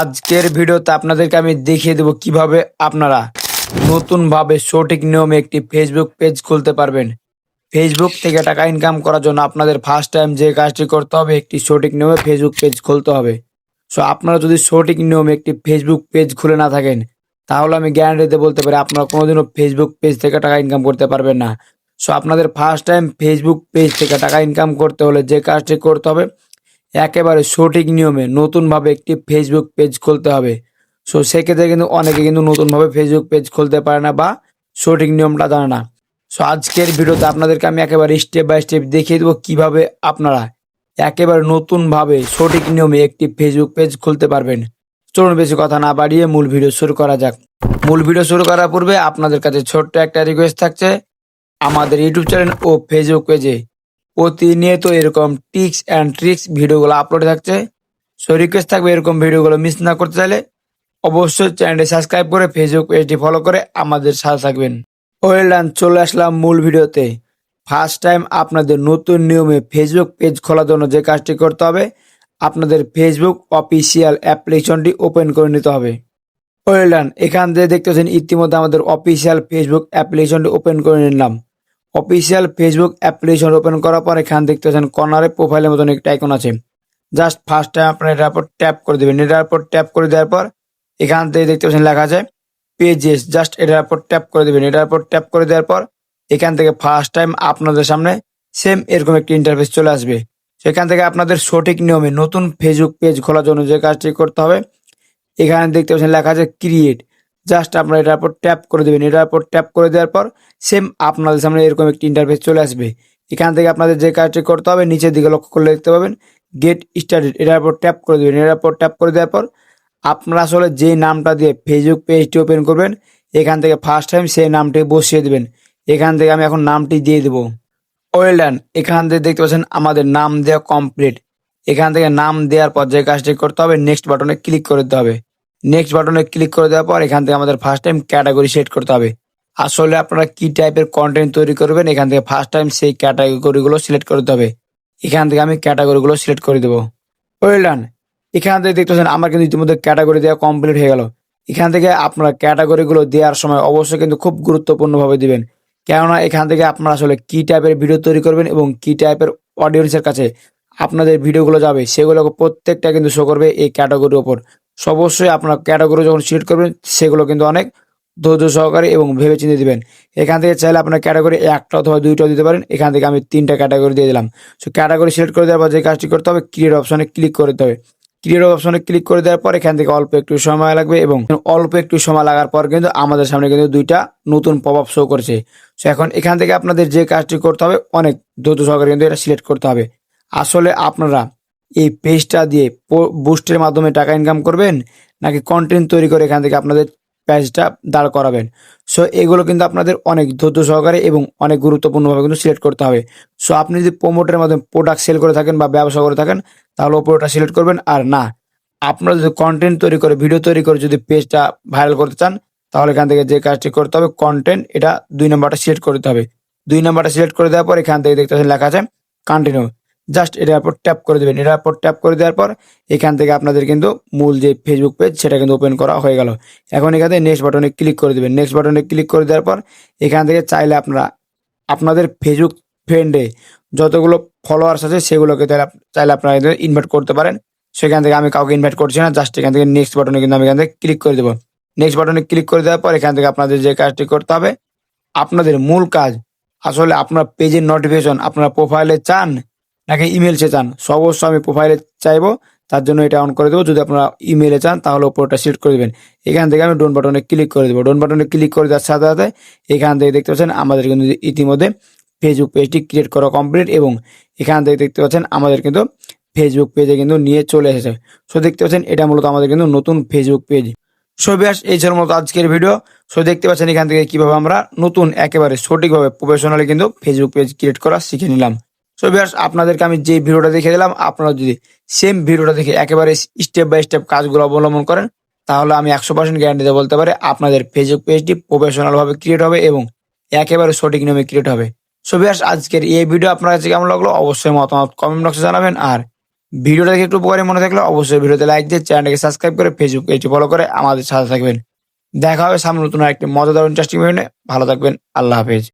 আজকের ভিডিওতে আপনাদেরকে আমি দেখিয়ে দেবো কীভাবে আপনারা নতুনভাবে সঠিক নিয়মে একটি ফেসবুক পেজ খুলতে পারবেন। ফেসবুক থেকে টাকা ইনকাম করার জন্য আপনাদের ফার্স্ট টাইম যে কাজটি করতে হবে, একটি সঠিক নিয়মে ফেসবুক পেজ খুলতে হবে। সো আপনারা যদি সঠিক নিয়মে একটি ফেসবুক পেজ খুলে না থাকেন, তাহলে আমি গ্যারান্টিতে বলতে পারি আপনারা কোনোদিনও ফেসবুক পেজ থেকে টাকা ইনকাম করতে পারবেন না। সো আপনাদের ফার্স্ট টাইম ফেসবুক পেজ থেকে টাকা ইনকাম করতে হলে যে কাজটি করতে হবে একেবারে সঠিক নিয়মে নতুনভাবে একটি ফেসবুক পেজ খুলতে হবে। সো সেক্ষেত্রে কিন্তু অনেকে কিন্তু নতুনভাবে ফেসবুক পেজ খুলতে পারে না বা সঠিক নিয়মটা জানে না। সো আজকের ভিডিওতে আপনাদেরকে আমি একেবারে স্টেপ বাই স্টেপ দেখিয়ে দেবো কীভাবে আপনারা একেবারে নতুনভাবে সঠিক নিয়মে একটি ফেসবুক পেজ খুলতে পারবেন। চলুন বেশি কথা না বাড়িয়ে মূল ভিডিও শুরু করা যাক। মূল ভিডিও শুরু করার পূর্বে আপনাদের কাছে ছোট্ট একটা রিকোয়েস্ট থাকছে। আমাদের ইউটিউব চ্যানেল ও ফেসবুক পেজে প্রতিনিয়ত এরকম টিক্স অ্যান্ড ট্রিক্স ভিডিওগুলো আপলোড থাকছে। সো রিকোয়েস্ট থাকবে এরকম ভিডিওগুলো মিস না করতে চাইলে অবশ্যই চ্যানেলটি সাবস্ক্রাইব করে ফেসবুক পেজটি ফলো করে আমাদের সাথে থাকবেন। ওয়েল ডান চলে আসলাম মূল ভিডিওতে। ফার্স্ট টাইম আপনাদের নতুন নিয়মে ফেসবুক পেজ খোলার জন্য যে কাজটি করতে হবে, আপনাদের ফেসবুক অফিসিয়াল অ্যাপ্লিকেশনটি ওপেন করে নিতে হবে। ওয়েল ডান এখান থেকে দেখতে পাচ্ছেন ইতিমধ্যে আমাদের অফিসিয়াল ফেসবুক অ্যাপ্লিকেশনটি ওপেন করে নিলাম। অফিসিয়াল ফেসবুক অ্যাপ্লিকেশন ওপেন করার পর এখান দেখতে পাচ্ছেন কর্নারে প্রোফাইলের মতন একটা আইকন আছে। জাস্ট ফার্স্ট টাইম আপনার এটার উপর ট্যাপ করে দেবেন। এটার উপর ট্যাপ করে দেওয়ার পর এখান থেকে দেখতে পাচ্ছেন লেখা আছে পেজেস জাস্ট এটার উপর ট্যাপ করে দেবেন। এটার উপর ট্যাপ করে দেওয়ার পর এখান থেকে ফার্স্ট টাইম আপনাদের সামনে সেম এরকম একটি ইন্টারফেস চলে আসবে। সেখান থেকে আপনাদের সঠিক নিয়মে নতুন ফেসবুক পেজ খোলার জন্য যে কাজটি করতে হবে, এখানে দেখতে পাচ্ছেন লেখা আছে ক্রিয়েট জাস্ট আপনারা এটার উপর ট্যাপ করে দেবেন। এটার উপর ট্যাপ করে দেওয়ার পর সেম আপনাদের সামনে এরকম একটি ইন্টারফেস চলে আসবে। এখান থেকে আপনাদের যে কাজটি করতে হবে, নিচের দিকে লক্ষ্য করলে দেখতে পাবেন গেট স্টার্টেড এটার উপর ট্যাপ করে দেবেন। এটার উপর ট্যাপ করে দেওয়ার পর আপনারা আসলে যে নামটা দিয়ে ফেসবুক পেজটি ওপেন করবেন, এখান থেকে ফার্স্ট টাইম সেই নামটি বসিয়ে দেবেন। এখান থেকে আমি এখন নামটি দিয়ে দেবো। ওয়েল ডান এখান থেকে দেখতে পাচ্ছেন আমাদের নাম দেওয়া কমপ্লিট এখান থেকে নাম দেওয়ার পর যে কাজটি করতে হবে নেক্সট বাটনে ক্লিক করে দিতে হবে। নেক্সট বাটনে ক্লিক করে দেওয়ার পর এখান থেকে আমাদের ফার্স্ট টাইম ক্যাটাগরি সেট করতে হবে। আসলে আপনারা কি টাইপের কন্টেন্ট তৈরি করবেন, এখান থেকে ফার্স্ট টাইম সেই ক্যাটাগরিগুলো সিলেক্ট করতে হবে। এখান থেকে আমি ক্যাটাগরিগুলো সিলেক্ট করে দেবো। ওয়েল ডান এখান থেকে দেখতে পাচ্ছেন আমার কিন্তু ইতিমধ্যে ক্যাটাগরি দেওয়া কমপ্লিট হয়ে গেল। এখান থেকে আপনারা ক্যাটাগরিগুলো দেওয়ার সময় অবশ্যই কিন্তু খুব গুরুত্বপূর্ণভাবে দিবেন। কেননা এখান থেকে আপনারা আসলে কি টাইপের ভিডিও তৈরি করবেন এবং কি টাইপের অডিয়েন্সের কাছে আপনাদের ভিডিওগুলো যাবে সেগুলো প্রত্যেকটা কিন্তু শো করবে এই ক্যাটাগরির ওপর So, অবশ্যই আপনার ক্যাটাগরি যখন সিলেক্ট করবেন সেগুলো কিন্তু অনেক ধৈর্য সহকারে এবং ভেবে চিন্তে দিবেন। এখান থেকে চাইলে আপনার ক্যাটাগরি একটা অথবা দুইটা দিতে পারেন। এখান থেকে আমি তিনটা ক্যাটাগরি দিয়ে দিলাম। সো ক্যাটাগরি সিলেক্ট করে দেওয়ার পর যে কাজটি করতে হবে ক্রিয়েট অপশনে ক্লিক করতে হবে। ক্রিয়েট অপশনে ক্লিক করে দেওয়ার পর এখান থেকে অল্প একটু সময় লাগবে এবং অল্প একটু সময় লাগার পর কিন্তু আমাদের সামনে কিন্তু দুইটা নতুন আপ শো করছে। সো এখন এখান থেকে আপনাদের যে কাজটি করতে হবে অনেক ধৈর্য সহকারে কিন্তু এটা সিলেক্ট করতে হবে। আসলে আপনারা এই পেজটা দিয়ে বুস্টের মাধ্যমে টাকা ইনকাম করবেন, নাকি কন্টেন্ট তৈরি করে এখান থেকে আপনাদের পেজটা দাঁড় করাবেন? সো এগুলো কিন্তু আপনাদের অনেক ধৈর্য সহকারে এবং অনেক গুরুত্বপূর্ণভাবে কিন্তু সিলেক্ট করতে হবে। সো আপনি যদি প্রোমোটের মাধ্যমে প্রোডাক্ট সেল করে থাকেন বা ব্যবসা করে থাকেন, তাহলে ওপরটা সিলেক্ট করবেন। আর না, আপনারা যদি কন্টেন্ট তৈরি করে ভিডিও তৈরি করে যদি পেজটা ভাইরাল করতে চান, তাহলে এখান থেকে যে কাজটি করতে হবে কন্টেন্ট এটা দুই নম্বরটা সিলেক্ট করতে হবে। দুই নম্বরটা সিলেক্ট করে দেওয়ার পর এখান থেকে দেখতে লেখা আছে কন্টিনিউ জাস্ট এটার উপর ট্যাপ করে দেবেন। এটার উপর ট্যাপ করে দেওয়ার পর এখান থেকে আপনাদের কিন্তু মূল যে ফেসবুক পেজ সেটা কিন্তু ওপেন করা হয়ে গেল। এখন এখান থেকে নেক্সট বাটনে ক্লিক করে দেবেন। নেক্সট বাটনে ক্লিক করে দেওয়ার পর এখান থেকে চাইলে আপনারা আপনাদের ফেসবুক ফ্রেন্ডে যতগুলো ফলোয়ার্স আছে সেগুলোকে তাহলে চাইলে আপনারা ইনভাইট করতে পারেন। সেখান থেকে আমি কাউকে ইনভাইট করছি না, জাস্ট এখান থেকে নেক্সট বাটনে কিন্তু আমি এখান থেকে ক্লিক করে দেবো। নেক্সট বাটনে ক্লিক করে দেওয়ার পর এখান থেকে আপনাদের যে কাজটি করতে হবে, আপনাদের মূল কাজ, আসলে আপনার পেজের নোটিফিকেশন আপনার প্রোফাইলে চান নাকি ইমেলসে চান। সো অবশ্যই আমি প্রোফাইলে চাইব, তার জন্য এটা অন করে দেবো। যদি আপনারা ইমেলে চান, তাহলে ওপরটা সিলেক্ট করে দেবেন। এখান থেকে আমি ডোন বাটনে ক্লিক করে দেবো। ডোন বাটনে ক্লিক করে দেওয়ার সাথে সাথে এখান থেকে দেখতে পাচ্ছেন, আমাদের কিন্তু ইতিমধ্যে ফেসবুক পেজটি ক্রিয়েট করা কমপ্লিট এবং এখান থেকে দেখতে পাচ্ছেন, আমাদের কিন্তু ফেসবুক পেজে কিন্তু নিয়ে চলে এসেছে। সো দেখতে পাচ্ছেন, এটা মূলত আমাদের কিন্তু নতুন ফেসবুক পেজ সো ব্যাস, এই ছিল মূলত আজকের ভিডিও সো দেখতে পাচ্ছেন, এখান থেকে কীভাবে আমরা নতুন, একেবারে সঠিকভাবে প্রফেশনালি কিন্তু ফেসবুক পেজ ক্রিয়েট করা শিখে নিলাম। সো ভিউয়ার্স আপনাদেরকে আমি যে ভিডিওটা দেখে দিলাম, আপনারা যদি সেম ভিডিওটা দেখে একেবারে স্টেপ বাই স্টেপ কাজগুলো অবলম্বন করেন, তাহলে আমি একশো পার্সেন্ট গ্যারান্টিতে বলতে পারি আপনাদের ফেসবুক পেজটি প্রফেশনাল ভাবে ক্রিয়েট হবে এবং একেবারে সঠিক নিয়মে ক্রিয়েট হবে। সো ভিউয়ার্স আজকের এই ভিডিও আপনার কাছে কেমন লাগল? অবশ্যই মতামত কমেন্ট বক্সে জানাবেন। আর ভিডিওটা দেখে একটু উপকারী মনে থাকলে অবশ্যই ভিডিওতে লাইক দিয়ে চ্যানেলটাকে সাবস্ক্রাইব করে ফেসবুক পেজটি ফলো করে আমাদের সাথে থাকবেন। দেখা হবে সামনে নতুন একটি মজাদার ইন্টারেস্টিং। ভালো থাকবেন। আল্লাহ হাফেজ।